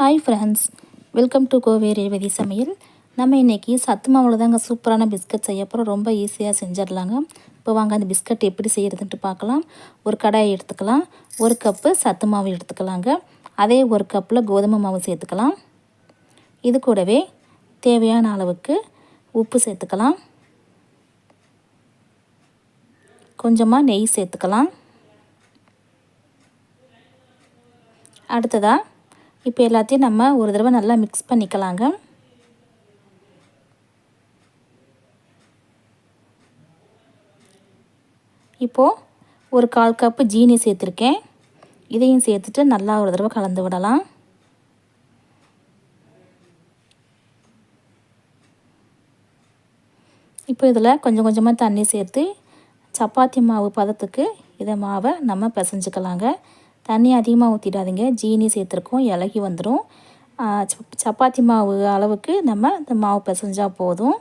Hi friends welcome to கோவே ரேவதி சமையல். நம்ம இன்றைக்கி சத்து மாவில் தாங்க சூப்பரான பிஸ்கட் செய்ய போகிறோம் ரொம்ப ஈஸியாக செஞ்சிடலாங்க. இப்போ வாங்க அந்த பிஸ்கட் எப்படி செய்கிறதுன்ட்டு பார்க்கலாம். ஒரு கடாயை எடுத்துக்கலாம். ஒரு கப்பு சத்து மாவு எடுத்துக்கலாங்க. அதே ஒரு கப்பில் கோதுமை மாவு சேர்த்துக்கலாம். இது கூடவே தேவையான அளவுக்கு உப்பு சேர்த்துக்கலாம். கொஞ்சமாக நெய் சேர்த்துக்கலாம். அடுத்ததாக இப்போ எல்லாத்தையும் நம்ம ஒரு தடவை நல்லா மிக்ஸ் பண்ணிக்கலாங்க. இப்போது ஒரு கால் கப்பு ஜீனி சேர்த்துருக்கேன். இதையும் சேர்த்துட்டு நல்லா ஒரு தடவை கலந்து விடலாம். இப்போ இதில் கொஞ்சம் கொஞ்சமாக தண்ணி சேர்த்து சப்பாத்தி மாவு பதத்துக்கு இதை மாவை நம்ம பிசைஞ்சிக்கலாங்க. தண்ணி அதிகமாக ஊற்றிடாதீங்க ஜீனி சேர்த்துருக்கோம் இலகி வந்துடும் சப்பாத்தி மாவு அளவுக்கு நம்ம இந்த மாவு பிசைஞ்சால் போதும்.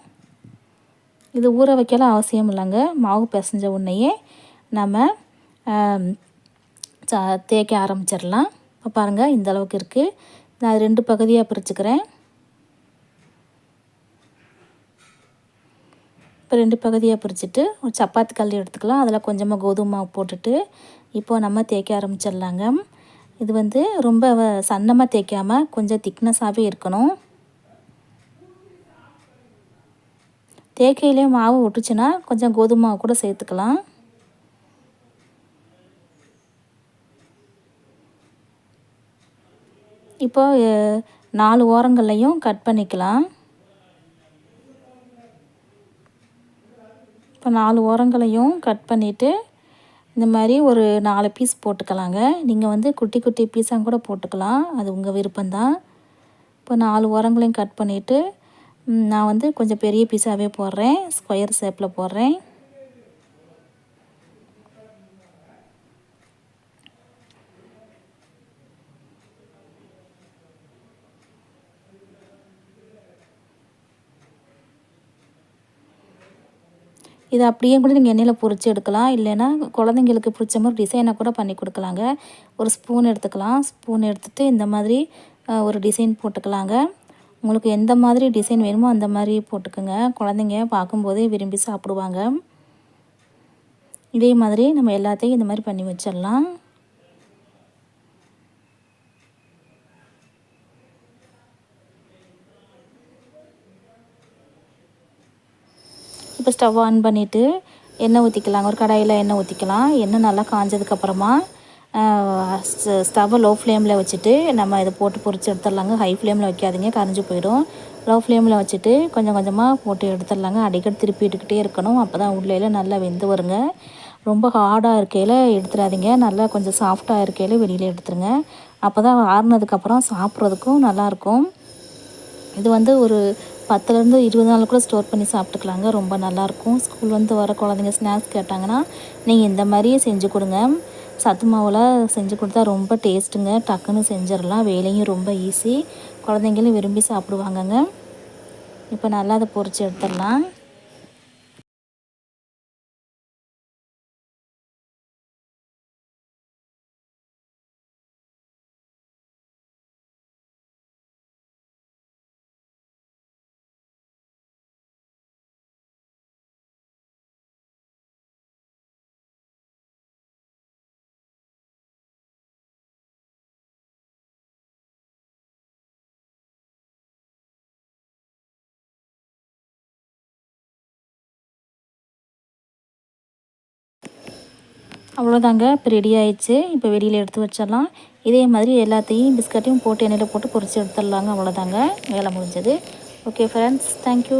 இது ஊற வைக்கலாம் அவசியம் இல்லைங்க. மாவு பிசைஞ்ச உடனேயே நம்ம தேய்க்க ஆரம்பிச்சிடலாம். இப்போ பாருங்கள் இந்த அளவுக்கு இருக்குது நான் ரெண்டு பகுதியாக பிரிச்சுக்கிறேன். இப்போ ரெண்டு பகுதியாக பிரிச்சுட்டு ஒரு சப்பாத்தி கல் எடுத்துக்கலாம். அதில் கொஞ்சமாக கோதுமை மாவு போட்டுட்டு இப்போது நம்ம தேய்க்க ஆரம்பிச்சிடலாங்க. இது வந்து ரொம்ப சன்னமாக தேய்க்காமல் கொஞ்சம் திக்னஸாகவே இருக்கணும். தேய்க்கையிலே மாவு விட்டுச்சுன்னா கொஞ்சம் கோதுமை மாவு கூட சேர்த்துக்கலாம். இப்போ நாலு ஓரங்கள்லையும் கட் பண்ணிக்கலாம். இப்போ நாலு ஓரங்களையும் கட் பண்ணிவிட்டு இந்த மாதிரி ஒரு நாலு பீஸ் போட்டுக்கலாங்க. நீங்கள் வந்து குட்டி குட்டி பீஸாக கூட போட்டுக்கலாம். அது உங்கள் விருப்பம்தான். இப்போ நாலு உரங்களையும் கட் பண்ணிவிட்டு நான் வந்து கொஞ்சம் பெரிய பீஸாகவே போடுறேன். ஸ்கொயர் ஷேப்பில் போடுறேன். இதை அப்படியே கூட நீங்கள் எண்ணெயில் பொறிச்சு எடுக்கலாம். இல்லைன்னா குழந்தைங்களுக்கு பிடிச்ச மாதிரி டிசைனை கூட பண்ணி கொடுக்கலாங்க. ஒரு ஸ்பூன் எடுத்துக்கலாம். ஸ்பூன் எடுத்துகிட்டு இந்த மாதிரி ஒரு டிசைன் போட்டுக்கலாங்க. உங்களுக்கு எந்த மாதிரி டிசைன் வேணுமோ அந்த மாதிரி போட்டுக்கோங்க. குழந்தைங்க பார்க்கும்போதே விரும்பி சாப்பிடுவாங்க. இதே மாதிரி நம்ம எல்லாத்தையும் இந்த மாதிரி பண்ணி வச்சிடலாம். இப்போ ஸ்டவ் ஆன் பண்ணிவிட்டு எண்ணெய் ஊற்றிக்கலாங்க ஒரு கடாயில் எண்ணெய் ஊற்றிக்கலாம் எண்ணெய் நல்லா காஞ்சதுக்கப்புறமா ஸ்டவ்வை லோ ஃப்ளேமில் வச்சுட்டு நம்ம இதை போட்டு பொறிச்சு எடுத்துடலாங்க. ஹை ஃப்ளேமில் வைக்காதீங்க கரைஞ்சி போயிடும். லோ ஃப்ளேமில் வச்சுட்டு கொஞ்சம் கொஞ்சமாக போட்டு எடுத்துடலாங்க. அடிக்கடி திருப்பி இட்டுக்கிட்டே இருக்கணும். அப்போ தான் உள்ளேல நல்லா வெந்து வருங்க. ரொம்ப ஹார்டாக இருக்கையில் எடுத்துடாதீங்க. நல்லா கொஞ்சம் சாஃப்டாக இருக்கையில் வெளியில் எடுத்துருங்க. அப்போ தான் ஆறுனதுக்கப்புறம் சாப்பிட்றதுக்கும் நல்லாயிருக்கும் இது வந்து ஒரு பத்துலேருந்து இருபது நாள் கூட ஸ்டோர் பண்ணி சாப்பிட்டுக்கலாங்க. ரொம்ப நல்லாயிருக்கும். ஸ்கூல் வந்து வர குழந்தைங்க ஸ்நாக்ஸ் கேட்டாங்கன்னா நீங்கள் இந்த மாதிரியே செஞ்சு கொடுங்க. சத்து மாவில் செஞ்சு கொடுத்தா ரொம்ப டேஸ்ட்டுங்க. டக்குன்னு செஞ்சிடலாம். வேலையும் ரொம்ப ஈஸி. குழந்தைங்களும் விரும்பி சாப்பிடுவாங்கங்க. இப்போ நல்லா அதை பொறிச்சு எடுத்துடலாம். அவ்வளோதாங்க. இப்போ ரெடி ஆயிடுச்சு. இப்போ வெளியில் எடுத்து வச்சிடலாம். இதே மாதிரி எல்லாத்தையும் பிஸ்கட்டையும் போட்டு எண்ணெயில் போட்டு பொறிச்சு எடுத்துடலாங்க. அவ்வளோதாங்க. வேலை முடிஞ்சது. Okay friends thank you